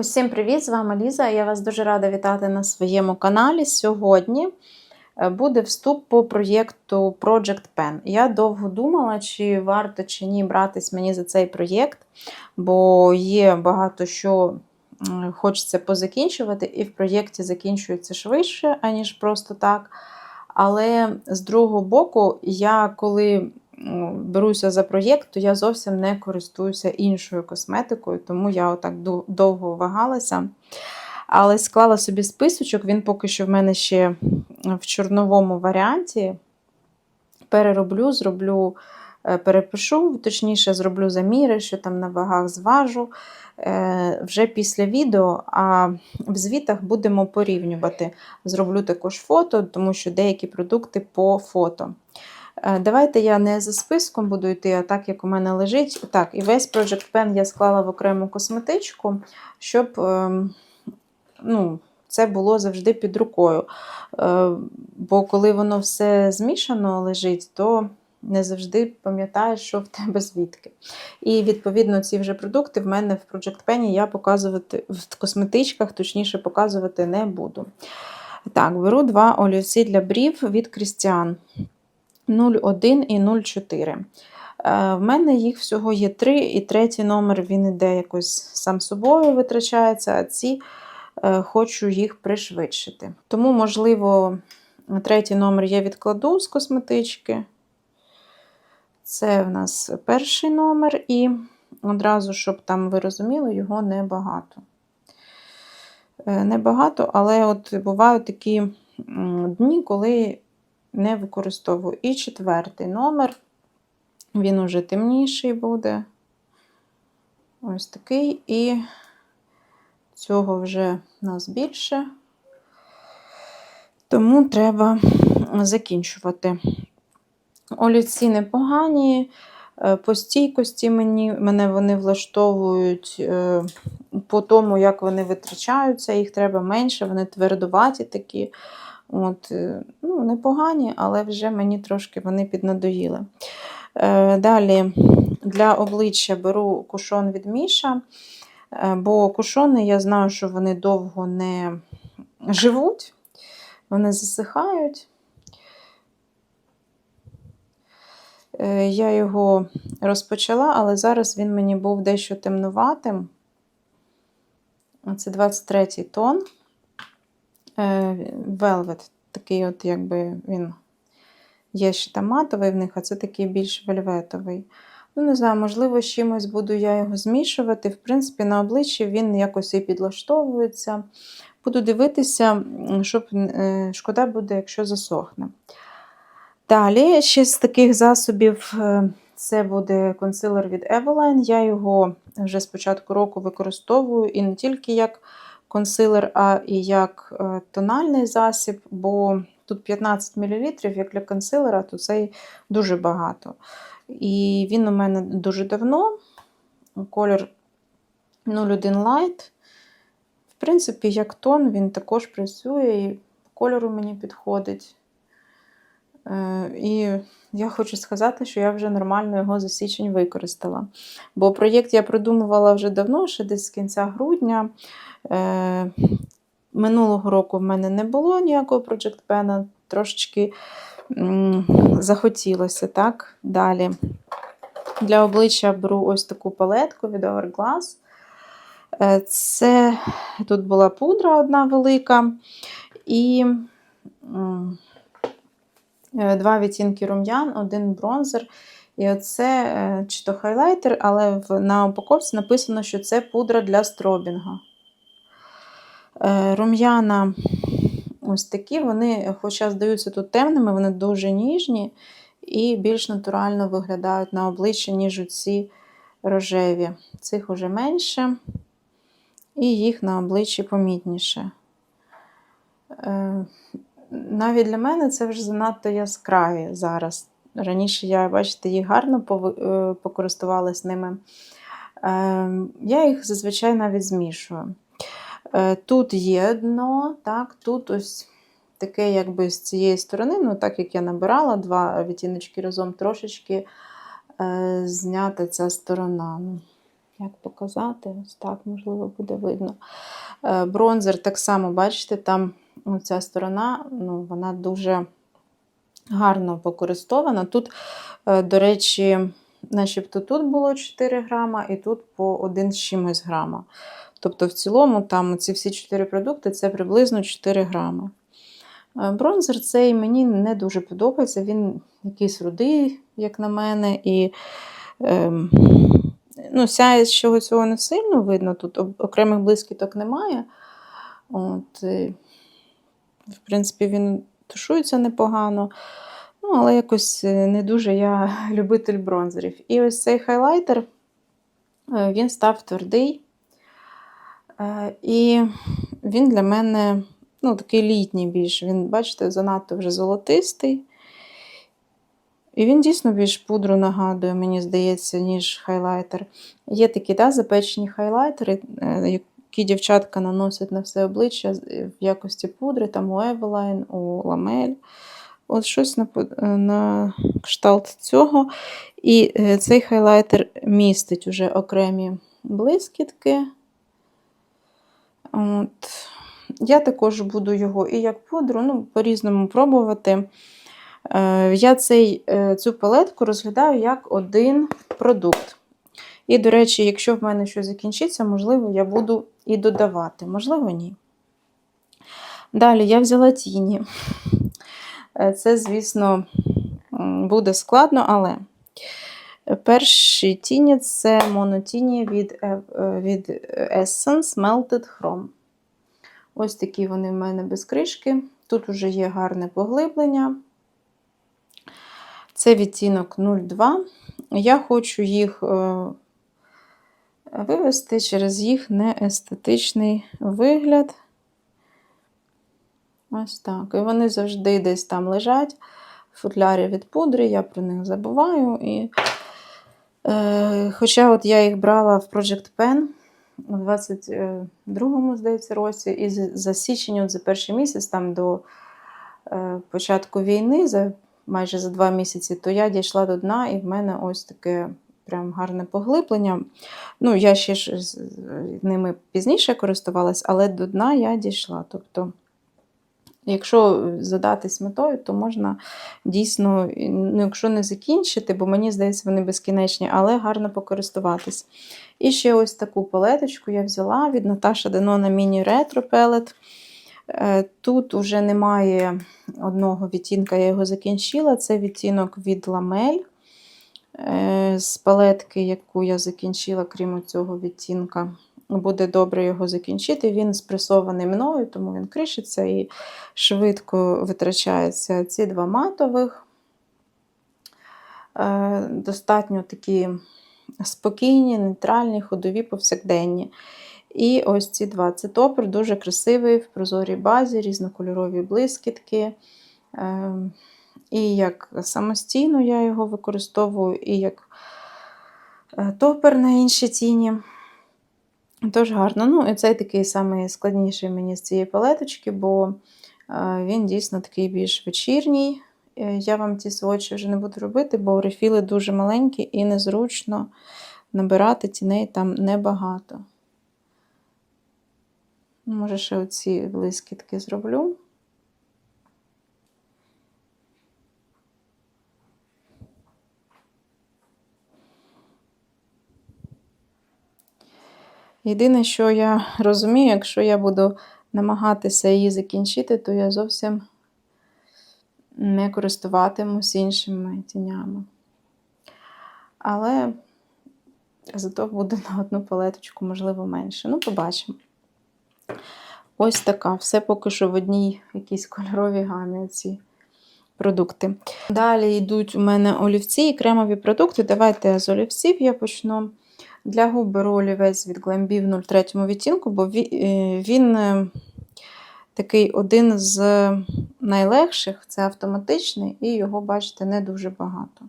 Усім привіт! З вами Ліза. Я вас дуже рада вітати на своєму каналі. Сьогодні е, буде вступ по проєкту Project Pen. Я довго думала, чи варто чи ні братись мені за цей проєкт, бо є багато що хочеться позакінчувати, і в проєкті закінчується швидше, аніж просто так. Але з другого боку, я коли беруся за проєкт, то я зовсім не користуюся іншою косметикою, тому я отак довго вагалася. Але склала собі списочок, він поки що в мене ще в чорновому варіанті. Перероблю, зроблю, е, перепишу, точніше, зроблю заміри, що там на вагах зважу е, вже після відео, а в звітах будемо порівнювати. Зроблю також фото, тому що деякі продукти по фото. Е, Давайте я не за списком буду йти, а так, як у мене лежить. Так, і весь Project Pen я склала в окрему косметичку, щоб ем, ну, це було завжди під рукою. Е, Бо коли воно все змішано лежить, то не завжди пам'ятаєш, що в тебе звідки. І відповідно ці вже продукти в мене в Project Pen я показувати в косметичках, точніше показувати не буду. Так, беру два олівці для брів від Christian 01 і 04. Е, В мене їх всього є три, і третій номер він іде якось сам собою витрачається, а ці е, хочу їх пришвидшити. Тому, можливо, третій номер я відкладу з косметички. Це в нас перший номер, і одразу, щоб там ви розуміли, його небагато. Е, Небагато, але от бувають такі дні, коли не використовую. І четвертий номер, він уже темніший буде. Ось такий, і цього вже нас більше. Тому треба закінчувати. Олівці непогані, е, по стійкості мені, мене вони влаштовують е, по тому, як вони витрачаються, їх треба менше, вони твердуваті такі. От, е, ну, непогані, але вже мені трошки вони піднадоїли. Е, Далі для обличчя беру кушон від Міша, е, бо кушони я знаю, що вони довго не живуть, вони засихають. Я його розпочала, але зараз він мені був дещо темнуватим. Це 23 тон. Е, Velvet, такий, от, якби він є ще там матовий в них, а це такий більш вельветовий. Ну, не знаю, можливо, з чимось буду я його змішувати. В принципі, на обличчі він якось і підлаштовується. Буду дивитися, щоб е, шкода буде, якщо засохне. Далі, ще з таких засобів, е, це буде консилер від Eveline. Я його вже з початку року використовую і не тільки як консилер, а і як е, тональний засіб, бо тут 15 мл, як для консилера, то це дуже багато. І він у мене дуже давно. Колір 01 Light. В принципі, як тон, він також працює і по кольору мені підходить. Е, І я хочу сказати, що я вже нормально його за січень використала. Бо проєкт я придумувала вже давно, ще десь з кінця грудня. Е, Минулого року в мене не було ніякого Project Pen, трошечки захотілося так далі. Для обличчя беру ось таку палетку від Hourglass. Е, Це тут була пудра одна велика. І е, два відтінки рум'ян, один бронзер. І оце чи то хайлайтер, але на упаковці написано, що це пудра для стробінга. Е, Рум'яна ось такі, вони, хоча здаються тут темними, вони дуже ніжні і більш натурально виглядають на обличчі, ніж ці рожеві. Цих уже менше, і їх на обличчі помітніше. Е, Навіть для мене це вже занадто яскраві зараз. Раніше я, бачите, їх гарно е, покористувалась ними. Е, Я їх зазвичай навіть змішую. Е, Тут є дно, так, тут ось таке, якби з цієї сторони, ну так як я набирала два відтіночки разом, трошечки е, знята ця сторона. Ну, як показати, ось так, можливо, буде видно. Е, Бронзер так само, бачите, там ця сторона, ну, вона дуже гарно покористована. Тут, е, до речі, начебто тут було 4 грама, і тут по 1 з чимось грама. Тобто, в цілому, там ці всі 4 продукти це приблизно 4 грами. Е, Бронзер цей мені не дуже подобається. Він якийсь рудий, як на мене, і ем, ну, сяючого цього не сильно видно. Тут окремих блискіток немає. От, і, в принципі, він тушується непогано. Ну, але якось е, не дуже я любитель бронзерів. І ось цей хайлайтер, е, він став твердий. Е, І він для мене ну, такий літній більш. Він, бачите, занадто вже золотистий. І він дійсно більш пудру нагадує, мені здається, ніж хайлайтер. Є такі да, запечені хайлайтери, е, які дівчатка наносять на все обличчя в якості пудри, там у Eveline, у Ламель. От щось на, е, на кшталт цього. І е, цей хайлайтер містить уже окремі блискітки. От. Я також буду його і як пудру, ну, по-різному пробувати. Е, Я цей, е, цю палетку розглядаю як один продукт. І, до речі, якщо в мене щось закінчиться, можливо, я буду і додавати, можливо, ні. Далі я взяла тіні. Е, Це, звісно, буде складно, але перші тіні це монотіні від, е, е, від Essence Melted Chrome. Ось такі вони в мене без кришки. Тут вже є гарне поглиблення. Це відтінок 02. Я хочу їх е, вивести через їх неестетичний вигляд. Ось так. І вони завжди десь там лежать в футлярі від пудри, я про них забуваю. І, Хоча от я їх брала в Project Pen у 22-му, здається, році, і за- січень, от за перший місяць, там до е, початку війни, за, майже за два місяці, то я дійшла до дна, і в мене ось таке прям гарне поглиблення. Ну, я ще ж ними пізніше користувалась, але до дна я дійшла. Тобто, якщо задатись метою, то можна дійсно, ну, якщо не закінчити, бо мені здається, вони безкінечні, але гарно покористуватись. І ще ось таку палеточку я взяла від Наташа Денона Міні Ретро Пелет. Е, Тут вже немає одного відтінка, я його закінчила. Це відтінок від ламель е, з палетки, яку я закінчила, крім цього відтінка. Буде добре його закінчити. Він спресований мною, тому він кришиться і швидко витрачається. Ці два матових. Е, Достатньо такі спокійні, нейтральні, ходові, повсякденні. І ось ці два. Це топер дуже красивий в прозорій базі, різнокольорові блискітки. Е, І як самостійно я його використовую, і як е, топер на інші тіні. Тож гарно. Ну, і цей такий самий складніший мені з цієї палеточки, бо е, він дійсно такий більш вечірній. Е, Я вам ці свочі вже не буду робити, бо рефіли дуже маленькі і незручно набирати тіней там небагато. Може, ще оці блискітки зроблю. Єдине, що я розумію, якщо я буду намагатися її закінчити, то я зовсім не користуватимусь іншими тінями. Але зато буде на одну палеточку, можливо, менше. Ну, побачимо. Ось така. Все поки що в одній якійсь кольоровій гамі ці продукти. Далі йдуть у мене олівці і кремові продукти. Давайте з олівців я почну. Для губ беру олівець від Glambi в 03 відтінку, бо е, він е, такий один з найлегших, це автоматичний, і його, бачите, не дуже багато.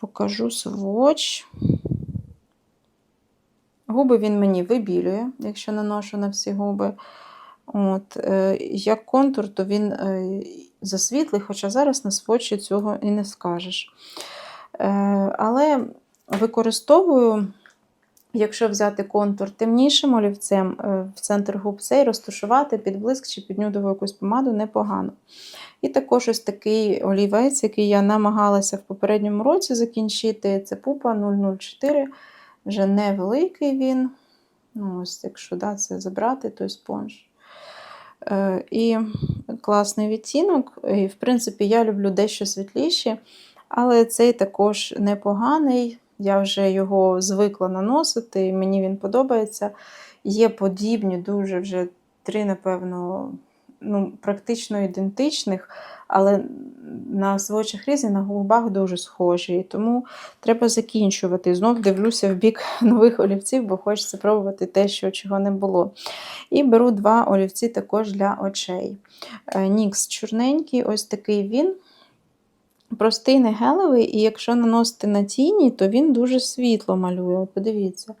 Покажу сводч. Губи він мені вибілює, якщо наношу на всі губи. От, е, як контур, то він засвітлий, хоча зараз на сводчі цього і не скажеш. Але використовую, якщо взяти контур темнішим олівцем е, в центр губ цей розташувати під блиск чи під нюдову якусь помаду непогано. І також ось такий олівець, який я намагалася в попередньому році закінчити. Це пупа 004, вже невеликий він. Ну, ось Якщо да, це забрати, той спонж. Е, І класний відтінок. І, в принципі, я люблю дещо світліші, але цей також непоганий. Я вже його звикла наносити, і мені він подобається. Є подібні, дуже вже три, напевно, ну, практично ідентичних, але на свочах різні, на губах дуже схожі. І тому треба закінчувати. Знов дивлюся в бік нових олівців, бо хочеться пробувати те, що чого не було. І беру два олівці також для очей. Нікс чорненький, ось такий він. Простий не гелевий, і якщо наносити на тіні, то він дуже світло малює. Подивіться.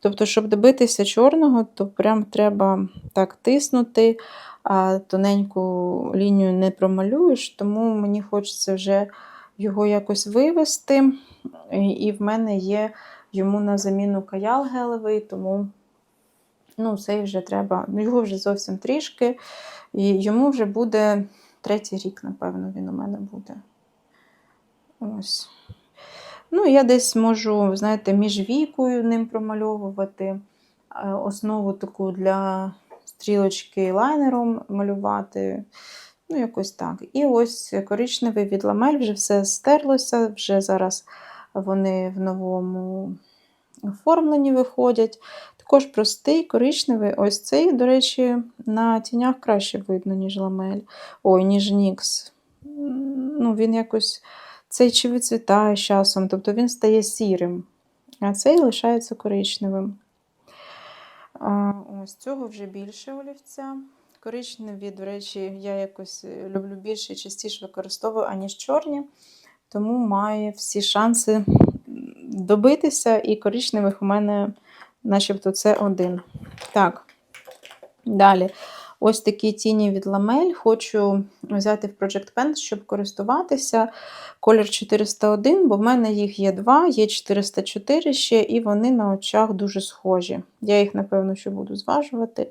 Тобто, щоб добитися чорного, то прям треба так тиснути, а тоненьку лінію не промалюєш, тому мені хочеться вже його якось вивести. І в мене є йому на заміну каял гелевий, тому ну, цей вже треба, ну, його вже зовсім трішки. І йому вже буде третій рік, напевно, він у мене буде. Ось. Ну, я десь можу, знаєте, між вікою ним промальовувати. е, Основу таку для стрілочки лайнером малювати. Ну, якось так. І ось коричневий від ламель, вже все стерлося, вже зараз вони в новому оформленні виходять. Також простий, коричневий. Ось цей, до речі, на тінях краще видно, ніж ламель. Ой, ніж Нікс. Ну, він якось цей чи вицвітає з часом, тобто він стає сірим, а цей лишається коричневим. Ось цього вже більше олівця. Коричневі, до речі, я якось люблю більше і частіше використовую, аніж чорні, тому має всі шанси добитися, і коричневих у мене, начебто, це один. Так, далі. Ось такі тіні від ламель. Хочу взяти в Project Pen, щоб користуватися. Колір 401, бо в мене їх є два, є 404 ще, і вони на очах дуже схожі. Я їх, напевно, що буду зважувати.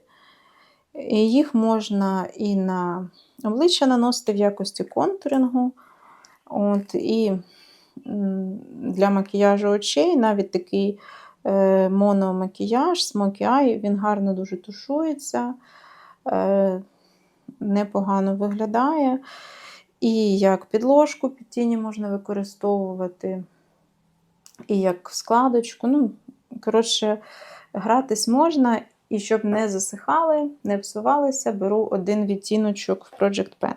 І їх можна і на обличчя наносити в якості контурингу. От, І для макіяжу очей навіть такий е, мономакіяж, Eye, він гарно дуже тушується. Е, непогано виглядає. І як підложку під тіні можна використовувати, і як складочку. Ну, коротше, гратись можна, і щоб не засихали, не псувалися, беру один відтіночок в Project Pen.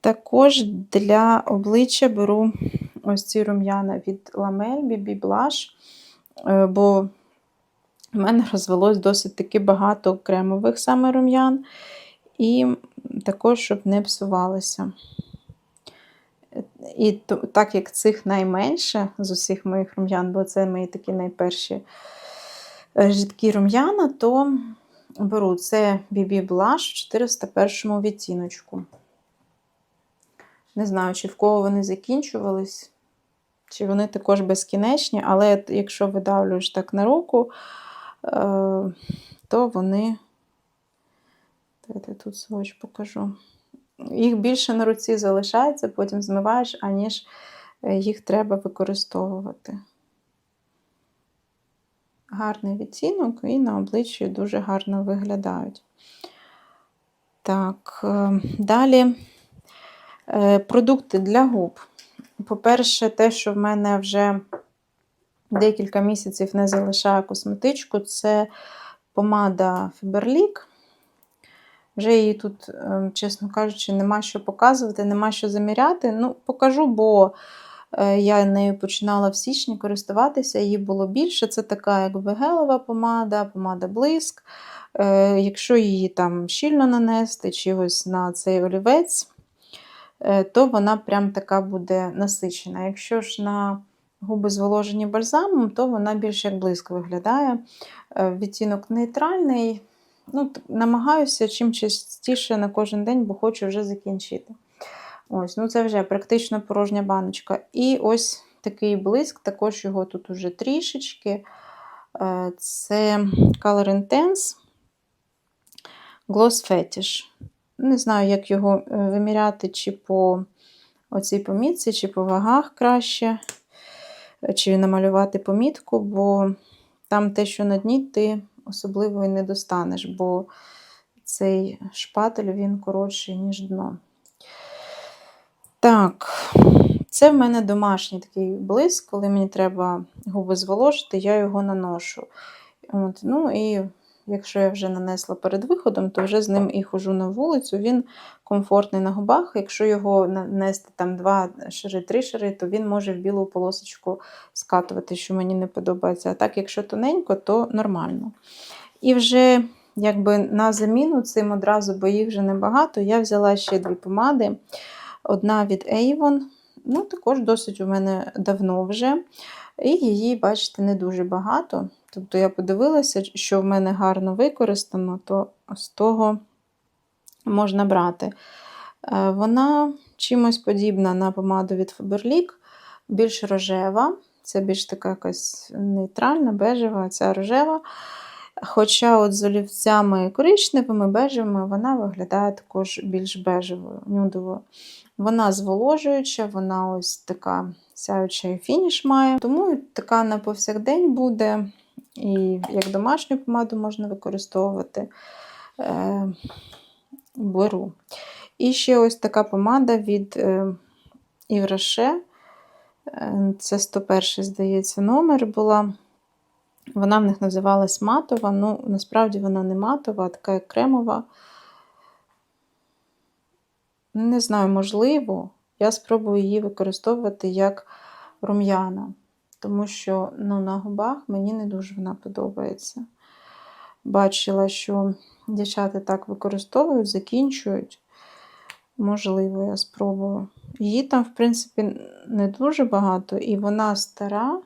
Також для обличчя беру ось ці рум'яна від Lamel BB Blush, е, бо в мене розвелось досить таки багато кремових саме рум'ян. І також, щоб не псувалися. І так як цих найменше з усіх моїх рум'ян, бо це мої такі найперші рідкі рум'яна, то беру це BB Blush в 401 відтіночку. Не знаю, чи в кого вони закінчувались, чи вони також безкінечні, але якщо видавлюєш так на руку, Е, то вони. Давайте тут свож покажу. Їх більше на руці залишається, потім змиваєш, аніж е, їх треба використовувати. Гарний відтінок і на обличчі дуже гарно виглядають. Так, е, далі продукти для губ. По-перше, те, що в мене вже декілька місяців не залишаю косметичку, це помада Faberlic. Вже її тут, ем, чесно кажучи, нема що показувати, нема що заміряти. Ну, покажу, бо е, я нею починала в січні користуватися, її було більше. Це така, якби гелева помада, помада блиск. Е, якщо її там щільно нанести, чи ось на цей олівець, е, то вона прям така буде насичена. Якщо ж на губи зволожені бальзамом, то вона більш як близько виглядає. Е, відтінок нейтральний. Ну, Намагаюся чим частіше на кожен день, бо хочу вже закінчити. Ось, ну Це вже практично порожня баночка. І ось такий блиск, також його тут уже трішечки. Е, Це Color Intense Gloss Fetish. Не знаю, як його е, виміряти, чи по оцій помітці, чи по вагах краще, чи намалювати помітку, бо там те, що на дні, ти особливо і не достанеш, бо цей шпатель він коротший, ніж дно. Так, це в мене домашній такий блиск, коли мені треба губи зволожити, я його наношу. От, ну і якщо я вже нанесла перед виходом, то вже з ним і хожу на вулицю. Він комфортний на губах. Якщо його нанести там два шари, три шари, то він може в білу полосочку скатувати, що мені не подобається. А так, якщо тоненько, то нормально. І вже якби на заміну цим одразу, бо їх вже небагато, я взяла ще дві помади. Одна від Avon, ну також досить у мене давно вже. І її, бачите, не дуже багато. Тобто я подивилася, що в мене гарно використано, то з того можна брати. Е, Вона чимось подібна на помаду від Faberlic, більш рожева. Це більш така якась нейтральна, бежева, ця рожева. Хоча от з олівцями коричневими, бежевими, вона виглядає також більш бежевою, нюдовою. Вона зволожуюча, вона ось така сяюча і фініш має. Тому така на повсякдень буде. І як домашню помаду можна використовувати. Е, беру. І ще ось така помада від е, Івраше. Е, це 101, здається, номер була. Вона в них називалась матова. Ну, насправді вона не матова, а така як кремова. Не знаю, можливо, я спробую її використовувати як рум'яна, тому що ну, на губах мені не дуже вона подобається. Бачила, що дівчата так використовують, закінчують. Можливо, я спробую. Її там, в принципі, не дуже багато, і вона стара.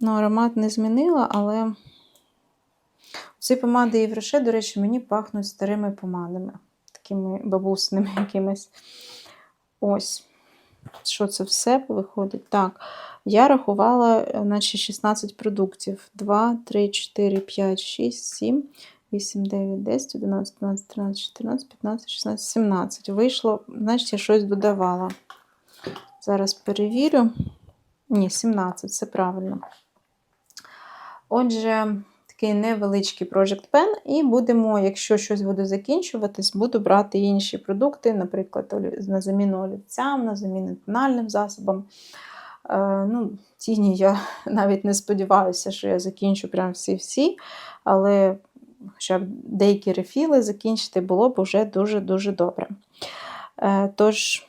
Ну, аромат не змінила, але ці помади Євроше, до речі, мені пахнуть старими помадами, такими бабусними якимись. Ось. Що це все виходить? Так, я рахувала, наче 16 продуктів. 2, 3, 4, 5, 6, 7, 8, 9, 10, 11, 12, 13, 14, 15, 16, 17. Вийшло, значить, я щось додавала. Зараз перевірю. Ні, 17, це правильно. Отже, такий невеличкий Project Pen, і будемо, якщо щось буде закінчуватись, буду брати інші продукти, наприклад, на заміну олівцям, на заміну тональним засобам. Е, ну, Тіні я навіть не сподіваюся, що я закінчу прям всі-всі, але хоча б деякі рефіли закінчити було б вже дуже-дуже добре. Е, тож,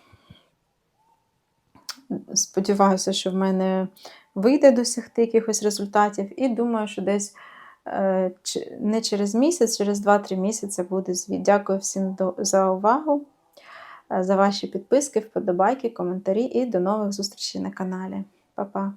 сподіваюся, що в мене вийде досягти якихось результатів, і думаю, що десь не через місяць, через 2-3 місяці буде звіт. Дякую всім за увагу, е, за ваші підписки, вподобайки, коментарі і до нових зустрічей на каналі. Па-па!